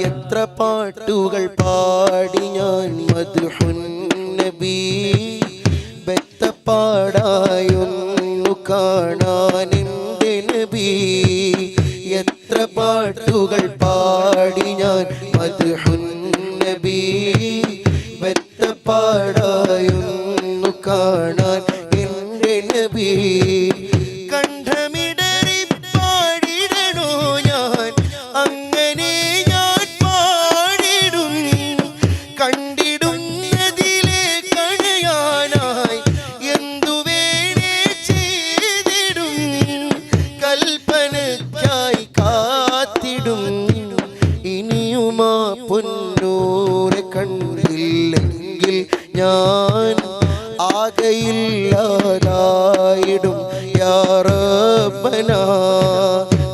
എത്ര പാട്ടുകൾ പാടി ഞാൻ മധുഹുൻ നബി. ബെത്തപ്പാടായൊന്നു കാണാൻ എന്റെ നബി. എത്ര പാട്ടുകൾ പാടി ഞാൻ മധുഹുൻ നബി. റബ്ബന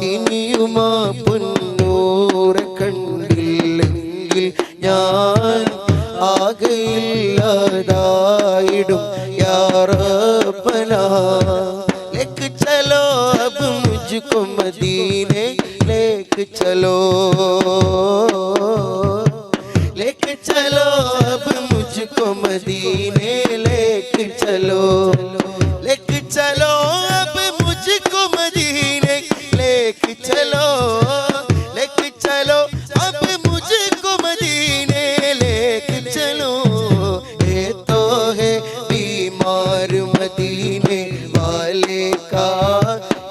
ഇനിയും ആ പൊന്നൂറെ കണ്ടില്ലെങ്കിൽ ഞാൻ ആകയില്ലാതായിടും യാ റബ്ബന ലേക്ക് ചലോ അബ് മുജ്കോ മദീനെ. ലേക്ക് ചലോ. ലേക്ക് ചലോ അബ് മുജ്കോ മദീനെ. ലേക്ക് ചലോ. ലേക്ക് ചലോ. बीमार मदीने वाले का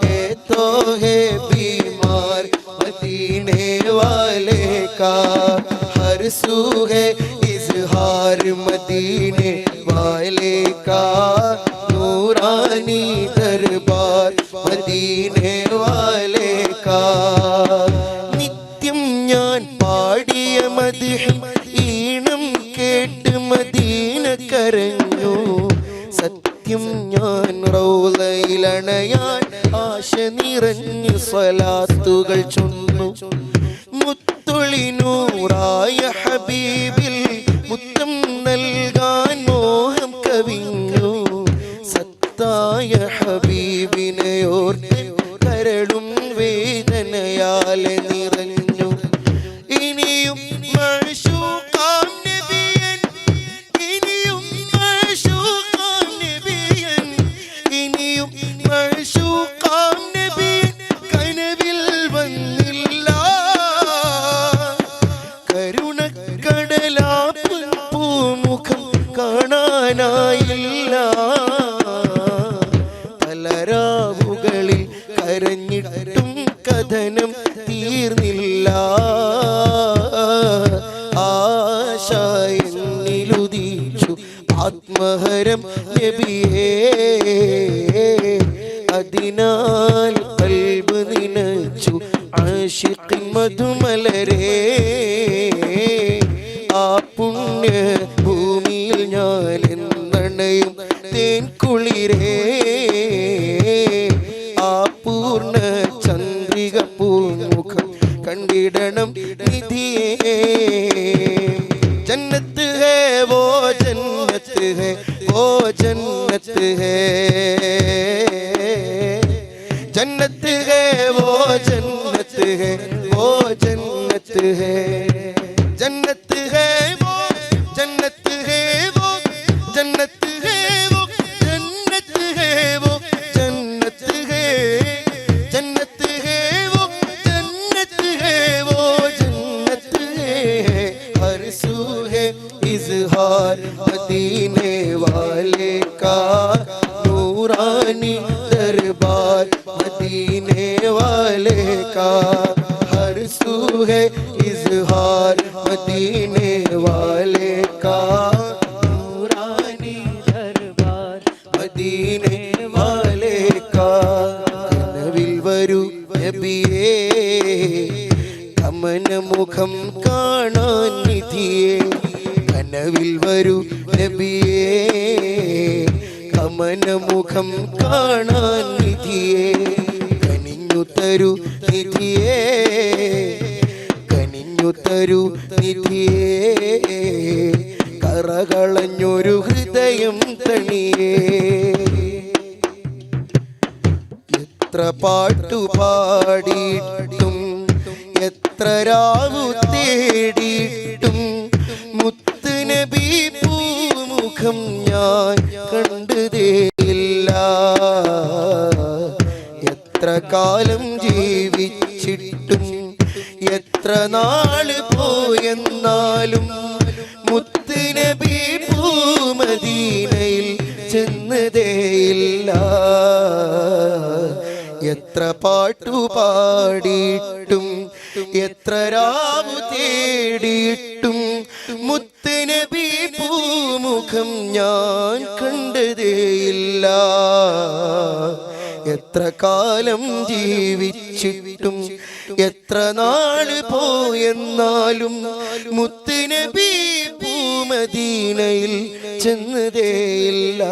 ये तो है बीमार मदीने वाले का हर सू है इजहार मदीने वाले का नूरानी दरबार मदीने वाले का നിത്യം ഞാൻ പാടിയ മതിഹിൻ ഈണം കേട്ട് മദീന കരഞ്ഞു സത്യം ഞാൻ റൗലയിലണയാൻ ആശ നിറഞ്ഞു സ്വലാത്തുകൾ ചൊന്നു. മുത്തൊളിനൂറായ ഹബീബിൽ മുത്തം നൽകാൻ മോഹം കവിഞ്ഞു. സത്തായ ഹബീബിനെ മഹരം നബിയേ അതിനാൽ കൽബ് നിനച്ചു ആഷിഖ് മധുമലരേ ആ പുണ്യ ഭൂമിയിൽ ഞാൻ എന്നണയും തേൻകുളിരേ ആ പൂർണ ചന്ദ്രിക പൂമുഖം കണ്ടിടണം നിധിയേ. ജന്ന है वो जन्नत है। जन्नत है वो जन्नत है वो जन्नत है। जन्नत है वो, जन्नत है वो, जन्नत दरबार मदीने वाले का हर सू है इजहार मदीने वाले का नूरानी दरबार മദീനെ വാലേ കാ കനവിൽ വരൂ നബിയേ കമനമുഖം കാണാൻ നിധിയേ കനവിൽ വരൂ നബിയേ കമനമുഖം കാണാൻ നിധിയെ. കനിഞ്ഞു തരൂ നിധിയെ. കനിഞ്ഞു തരൂ നിധിയെ. കറകളഞ്ഞൊരു ഹൃദയം തണിയേ. എത്ര പാട്ടു പാടിയിട്ടും എത്ര രാവു തേടിയിട്ടും മുത്തുനബി പൂമുഖം ഞാൻ കണ്ടതേയില്ല. എത്ര കാലം ജീവിച്ചിട്ടും എത്ര നാൾ പോയെന്നാലും മുത്തുനബി പൂമദീനയിൽ ചെന്നതേയില്ല. എത്ര പാട്ടു പാടിയിട്ടും എത്ര രാവു തേടിയിട്ടും പൂമുഖം ഞാൻ കണ്ടതേയില്ല. എത്ര കാലം ജീവിച്ചിട്ടും എത്ര നാൾ പോയെന്നാലും മുത്തുനബി ഭൂമദീനയിൽ ചെന്നതേയില്ല.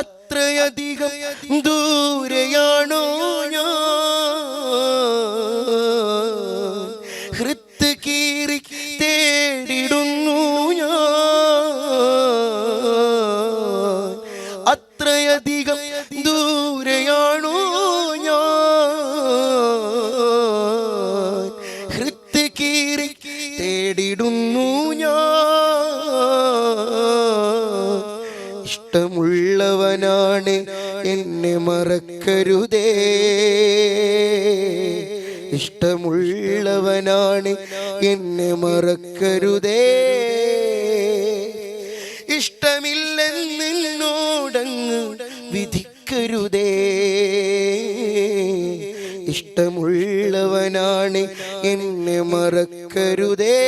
അത്രയധികം ദൂരെയാണോ ഞാൻ? മറക്കരുതേ ഇഷ്ടമുള്ളവനാണ് എന്നെ മറക്കരുതേ. ഇഷ്ടമില്ലെന്നോടങ്ങ് വിധിക്കരുതേ. ഇഷ്ടമുള്ളവനാണ് എന്നെ മറക്കരുതേ.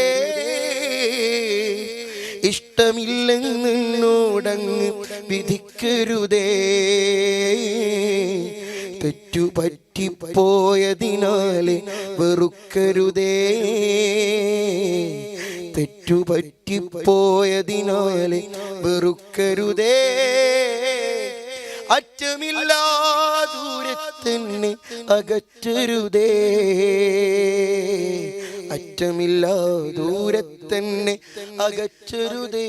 ഇഷ്ടമില്ലെന്നോടങ്ങ് വിധിക്കരുതേ. തെറ്റുപറ്റിപ്പോയതിനാലെ വെറുക്കരുതേ. തെറ്റുപറ്റിപ്പോയതിനാലെ വെറുക്കരുതേ. അറ്റമില്ലാ ദൂരത്തന്നെ അകറ്റരുതേ. അറ്റമില്ലാ ദൂരത്തന്നെ അകറ്റരുതേ.